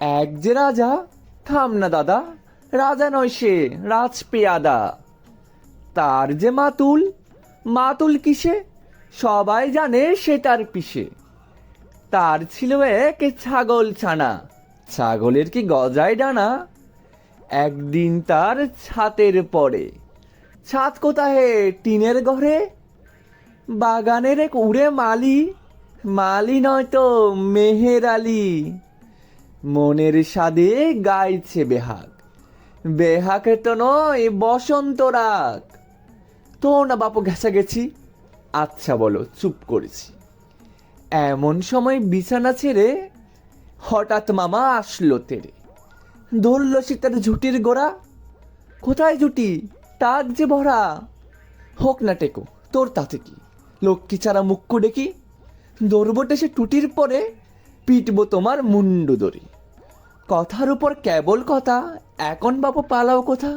এক যে রাজা, থাম না দাদা, রাজা নয় সে, রাজপেয়াদা। তার যে মাতুল মাতুল কিসে? সবাই জানে সে তার পিসে। তার ছিল এক ছাগল ছানা। ছাগলের কি গজায় ডানা? একদিন তার ছাতের পরে। ছাদ কোথায়? টিনের ঘরে? বাগানের এক উড়ে মালি। মালি নয় তো মেহের আলী। মনের স্বাদে গাইছে বেহাগ। বেহাকে তো নয়, বসন্ত রাগ। তো না বাপু, ঘেঁষা গেছি। আচ্ছা বলো, চুপ করেছি। এমন সময় বিছানা ছেড়ে হঠাৎ মামা আসলো তেরে। ধরল সে তার ঝুটির গোড়া। কোথায় জুটি টাক যে ভরা। হোক না টেকো, তোর তাতে কি? লক্ষ্মী ছাড়া মুখ্য ডেকি দৌড়বটে সে টুটির পরে, পিটবো তোমার মুন্ডু দড়ি। কথার উপর কেবল কথা এখন বাবু পালাও কোথা?